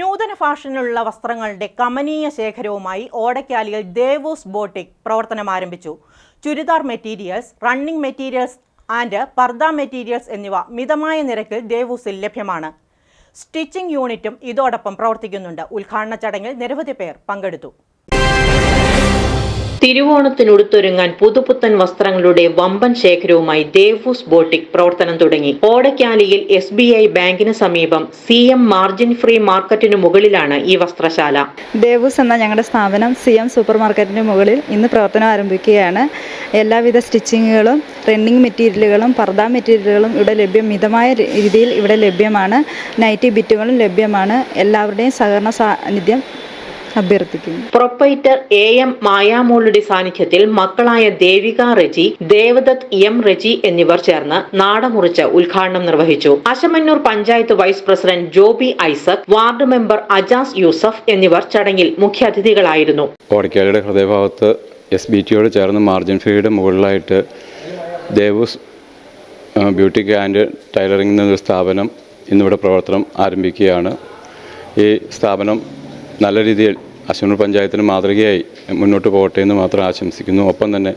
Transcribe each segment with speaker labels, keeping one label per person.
Speaker 1: നൂതന ഫാഷനിലുള്ള വസ്ത്രങ്ങളുടെ കമനീയ ശേഖരവുമായി ഓടക്കാലിയിൽ ദേവൂസ് ബോട്ടിക് പ്രവർത്തനം ആരംഭിച്ചു. Churidar materials running materials and purdah materials എന്നിവ മിതമായ നിരക്കിൽ ദേവൂസിൽ ലഭ്യമാണ്. സ്റ്റിച്ചിംഗ് യൂണിറ്റും ഇതോടൊപ്പം പ്രവർത്തിക്കുന്നുണ്ട്. ഉദ്ഘാടന ചടങ്ങിൽ നിരവധി പേർ പങ്കെടുത്തു. തിരുവോണത്തിനുടുത്തൊരുങ്ങാൻ പുതുപുത്തൻ വസ്ത്രങ്ങളുടെ വമ്പൻ ശേഖരവുമായി ദേവൂസ് ബോട്ടിക് പ്രവർത്തനം തുടങ്ങി. ഓടക്കാലിയിൽ എസ് ബി ഐ ബാങ്കിന് സമീപം സി എം മാർജിൻ ഫ്രീ മാർക്കറ്റിന് മുകളിലാണ് ഈ വസ്ത്രശാല.
Speaker 2: ദേവൂസ് എന്ന ഞങ്ങളുടെ സ്ഥാപനം സി എം സൂപ്പർ മാർക്കറ്റിന് മുകളിൽ ഇന്ന് പ്രവർത്തനം ആരംഭിക്കുകയാണ്. എല്ലാവിധ സ്റ്റിച്ചിങ്ങുകളും റണ്ണിങ് മെറ്റീരിയലുകളും പർദ മെറ്റീരിയലുകളും ഇവിടെ ലഭ്യം മിതമായ രീതിയിൽ ഇവിടെ ലഭ്യമാണ്. നൈറ്റി ബിറ്റുകളും ലഭ്യമാണ്. എല്ലാവരുടെയും സഹകരണ സാന്നിധ്യം അഭ്യർത്ഥിക്കുന്നു.
Speaker 1: പ്രൊപ്പൈറ്റർ എ എം മായാമോളുടെ സാന്നിധ്യത്തിൽ മക്കളായ ദേവിക റെജി ദേവദത്ത് എം റെജി എന്നിവർ ചേർന്ന് നാടമുറിച്ച് ഉദ്ഘാടനം നിർവഹിച്ചു. Ashamannoor panchayat vice president Joby Isaac ward member Ajas Yusuf എന്നിവർ ചടങ്ങിൽ മുഖ്യാതിഥികളായിരുന്നു.
Speaker 3: ഓടക്കാലിയുടെ ഹൃദയഭാഗത്ത് എസ് ബി ടിയോട് ചേർന്ന് മാർജിൻ ഫീയുടെ മുകളിലായിട്ട് ദേവൂസ് ബ്യൂട്ടി ആൻഡ് ടൈലറിംഗ് എന്നൊരു സ്ഥാപനം ഇന്നിവിടെ പ്രവർത്തനം ആരംഭിക്കുകയാണ്. ഈ സ്ഥാപനം നല്ല രീതിയിൽ അശ്വനൂർ പഞ്ചായത്തിന് മാതൃകയായി മുന്നോട്ട് പോകട്ടെ എന്ന് മാത്രം ആശംസിക്കുന്നു. ഒപ്പം തന്നെ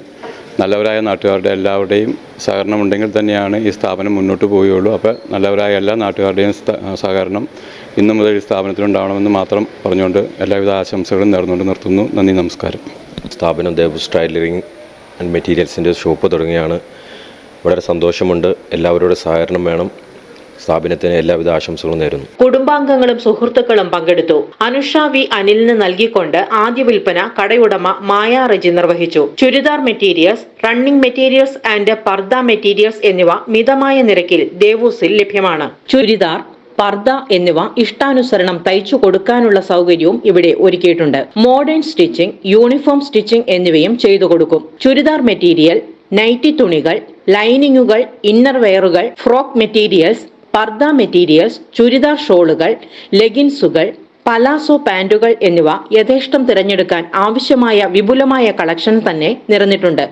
Speaker 3: നല്ലവരായ നാട്ടുകാരുടെ എല്ലാവരുടെയും സഹകരണം ഉണ്ടെങ്കിൽ തന്നെയാണ് ഈ സ്ഥാപനം മുന്നോട്ട് പോവുകയുള്ളൂ. അപ്പോൾ നല്ലവരായ എല്ലാ നാട്ടുകാരുടെയും സഹകരണം ഇന്നു മുതൽ ഈ സ്ഥാപനത്തിലുണ്ടാവണമെന്ന് മാത്രം പറഞ്ഞുകൊണ്ട് എല്ലാവിധ ആശംസകളും നേർന്നുകൊണ്ട് നിർത്തുന്നു. നന്ദി നമസ്കാരം.
Speaker 4: സ്ഥാപനം ദേവസ് ടൈലറിംഗ് ആൻഡ് മെറ്റീരിയൽസിന്റെ ഷോപ്പ് തുടങ്ങിയാണ് വളരെ സന്തോഷമുണ്ട്. എല്ലാവരുടെ സഹകരണം വേണം. സ്ഥാപനത്തിന് എല്ലാവിധ ആശംസകളും നേരുന്നു.
Speaker 1: കുടുംബാംഗങ്ങളും സുഹൃത്തുക്കളും പങ്കെടുത്തു. അനുഷ വി അനിലിന് നൽകിക്കൊണ്ട് ആദ്യ വിൽപ്പന കടയുടമ മായ റെജി നിർവഹിച്ചു. Churidar materials running materials and purdah materials എന്നിവ മിതമായ നിരക്കിൽ ദേവൂസിൽ ലഭ്യമാണ്. ചുരിദാർ പർദ എന്നിവ ഇഷ്ടാനുസരണം തയ്ച്ചു കൊടുക്കാനുള്ള സൗകര്യവും ഇവിടെ ഒരുക്കിയിട്ടുണ്ട്. മോഡേൺ സ്റ്റിച്ചിങ് യൂണിഫോം സ്റ്റിച്ചിങ് എന്നിവയും ചെയ്തു കൊടുക്കും. ചുരിദാർ മെറ്റീരിയൽ നൈറ്റി തുണികൾ ലൈനിങ്ങുകൾ ഇന്നർ വെയറുകൾ ഫ്രോക്ക് മെറ്റീരിയൽസ് പർദ മെറ്റീരിയൽസ് ചുരിദാർ ഷോളുകൾ ലെഗിൻസുകൾ പലാസോ പാൻറുകൾ എന്നിവ യഥേഷ്ടം തിരഞ്ഞെടുക്കാൻ ആവശ്യമായ വിപുലമായ കളക്ഷൻ തന്നെ നിറഞ്ഞിട്ടുണ്ട്.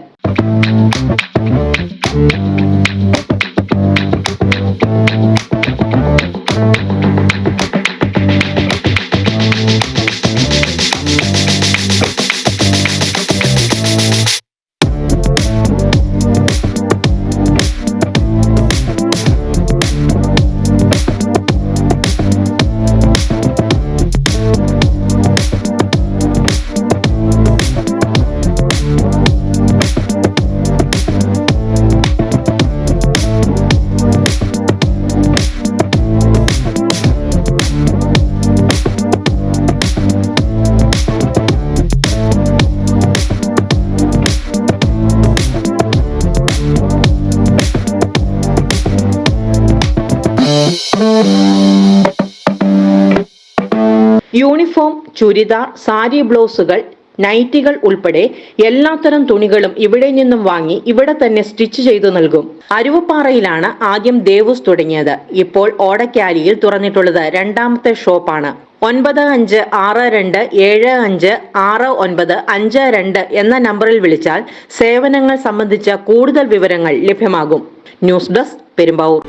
Speaker 1: യൂണിഫോം ചുരിദാർ സാരി ബ്ലൗസുകൾ നൈറ്റികൾ ഉൾപ്പെടെ എല്ലാത്തരം തുണികളും ഇവിടെ നിന്നും വാങ്ങി ഇവിടെ തന്നെ സ്റ്റിച്ച് ചെയ്തു നൽകും. അരുവപ്പാറയിലാണ് ആദ്യം ദേവൂസ് തുടങ്ങിയത്. ഇപ്പോൾ ഓടക്കാലിയിൽ തുറന്നിട്ടുള്ളത് രണ്ടാമത്തെ ഷോപ്പാണ്. ഒൻപത് അഞ്ച് ആറ് രണ്ട് ഏഴ് അഞ്ച് ആറ് ഒൻപത് അഞ്ച് രണ്ട് എന്ന നമ്പറിൽ വിളിച്ചാൽ സേവനങ്ങൾ സംബന്ധിച്ച കൂടുതൽ വിവരങ്ങൾ ലഭ്യമാകും. News desk Perumbavoor.